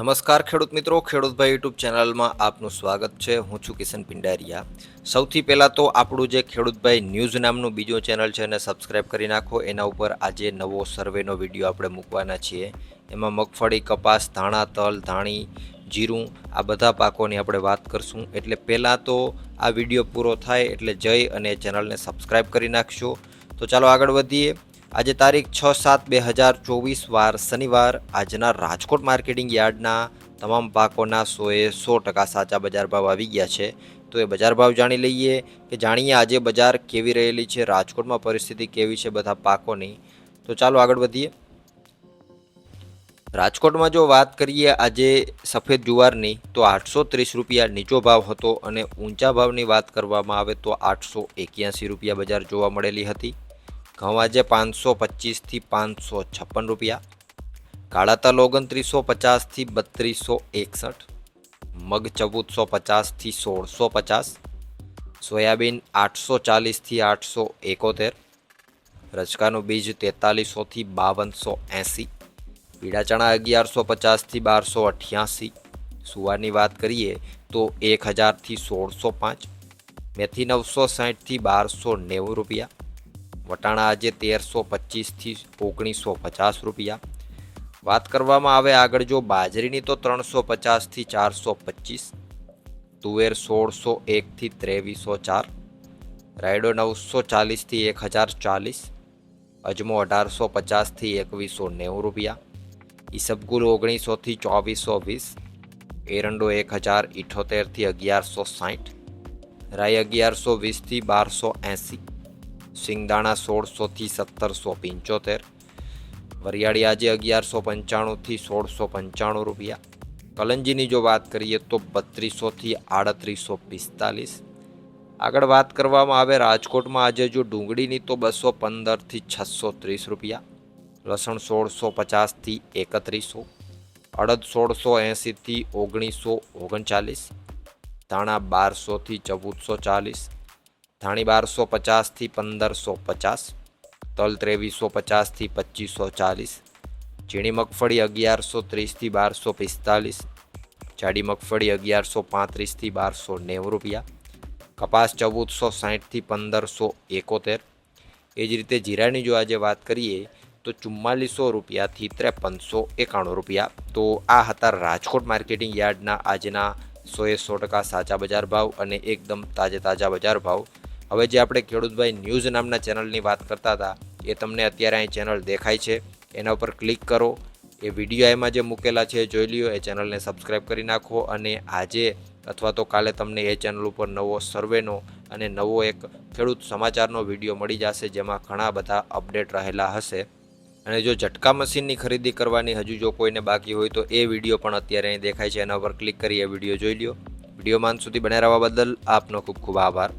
નમસ્કાર ખેડૂત મિત્રો ખેડૂતભાઈ યુટ્યુબ ચેનલમાં આપનું સ્વાગત છે. હું છું કિશન પિંડારિયા. સૌથી પહેલાં તો આપણું જે ખેડૂતભાઈ ન્યૂઝ નામનું બીજું ચેનલ છે એને સબસ્ક્રાઈબ કરી નાખો. એના ઉપર આજે નવો સર્વેનો વીડિયો આપણે મૂકવાના છીએ. એમાં મગફળી, કપાસ, ધાણા, તલ, ધાણી, જીરું, આ બધા પાકોની આપણે વાત કરશું. એટલે પહેલાં તો આ વીડિયો પૂરો થાય એટલે જઈ અને ચેનલને સબસ્ક્રાઈબ કરી નાખશો. તો ચાલો આગળ વધીએ. આજે તારીખ છ સાત બે હજાર ચોવીસ વાર શનિવાર. આજના રાજકોટ માર્કેટિંગ યાર્ડના તમામ પાકોના સોએ સો ટકા સાચા બજાર ભાવ આવી ગયા છે. તો એ બજાર ભાવ જાણી લઈએ કે જાણીએ આજે બજાર કેવી રહેલી છે, રાજકોટમાં પરિસ્થિતિ કેવી છે બધા પાકોની. તો ચાલો આગળ વધીએ. રાજકોટમાં જો વાત કરીએ આજે સફેદ જુવારની, તો આઠસો ત્રીસ રૂપિયા નીચો ભાવ હતો અને ઊંચા ભાવની વાત કરવામાં આવે તો આઠસો એક્યાસી રૂપિયા બજાર જોવા મળેલી હતી. ઘઉં આજે પાંચસો પચીસથી પાંચસો છપ્પન રૂપિયા કાળા તલ ઓગણત્રીસો પચાસથી બત્રીસો એકસઠ, મગ ચૌદસો પચાસથી સોળસો પચાસ, સોયાબીન આઠસો ચાલીસથી આઠસો એકોતેર રચકાનું બીજ તેતાલીસોથી બાવનસો એંસી, પીળા ચણા અગિયારસો પચાસથી બારસો અઠ્યાસી સુવારની વાત કરીએ તો એક હજારથી સોળસો પાંચ, મેથી નવસો સાહીઠથી બારસો નેવું રૂપિયા વટાણા આજે તેરસો પચીસથી ઓગણીસો પચાસ રૂપિયા. વાત કરવામાં આવે આગળ જો બાજરીની તો ત્રણસો પચાસથી ચારસો પચીસ, તુવેર સોળસો એકથી ત્રેવીસો ચાર, રાયડો નવસો ચાલીસથી એક હજાર ચાલીસ, અજમો અઢારસો પચાસથી એકવીસો નેવું રૂપિયા, ઈસબગુલ ઓગણીસોથી ચોવીસો વીસ, એરંડો એક હજાર ઇઠોતેરથી અગિયારસો સાઠ રાય અગિયારસો વીસથી બારસો એંસી. સિંગદાણા સોળસોથી સત્તરસો પંચોતેર. વરિયાળી આજે અગિયારસો પંચાણુંથી સોળસો પંચાણું રૂપિયા. કલંજીની જો વાત કરીએ તો બત્રીસોથી આડત્રીસો પિસ્તાલીસ. આગળ વાત કરવામાં આવે રાજકોટમાં આજે જો ડુંગળીની તો બસો પંદરથી છસો ત્રીસ રૂપિયા. લસણ સોળસો પચાસથી એકત્રીસો. અડદ સોળસો એંસીથી ઓગણીસો ઓગણચાલીસ. ધાણા બારસોથી ચૌદસો ચાલીસ. ધાણી બારસો પચાસથી પંદરસો પચાસ, તલ ત્રેવીસો પચાસથી પચીસો ચાલીસ, ઝીણી મગફળી અગિયારસો ત્રીસથી બારસો પિસ્તાલીસ, જાડી મગફળી અગિયારસો પાંત્રીસથી બારસો નેવું રૂપિયા, કપાસ ચૌદસો સાહીઠથી પંદરસો એકોતેર. એ જ રીતે જીરાની જો આજે વાત કરીએ, તો ચુમ્માલીસો રૂપિયાથી ત્રેપનસો એકાણું રૂપિયા. તો આ હતા રાજકોટ માર્કેટિંગ યાર્ડના આજના સોએ સો ટકા સાચા બજાર ભાવ અને એકદમ તાજે તાજા બજાર ભાવ. હવે જે આપણે ખેડૂતભાઈ ન્યૂઝ નામના ચેનલની વાત કરતા હતા, એ તમને અત્યારે અહીં ચેનલ દેખાય છે. એના ઉપર ક્લિક કરો. એ વીડિયો એમાં જે મૂકેલા છે જોઈ લ્યો. એ ચેનલને સબસ્ક્રાઈબ કરી નાખો અને આજે અથવા તો કાલે તમને એ ચેનલ ઉપર નવો સર્વેનો અને નવો એક ખેડૂત સમાચારનો વીડિયો મળી જશે, જેમાં ઘણા બધા અપડેટ રહેલા હશે. અને જો ઝટકા મશીનની ખરીદી કરવાની હજુ જો કોઈને બાકી હોય, તો એ વીડિયો પણ અત્યારે અહીં દેખાય છે. એના પર ક્લિક કરી એ વીડિયો જોઈ લ્યો. વિડીયોમાં માન સુધી બને રહેવા બદલ આપનો ખૂબ ખૂબ આભાર.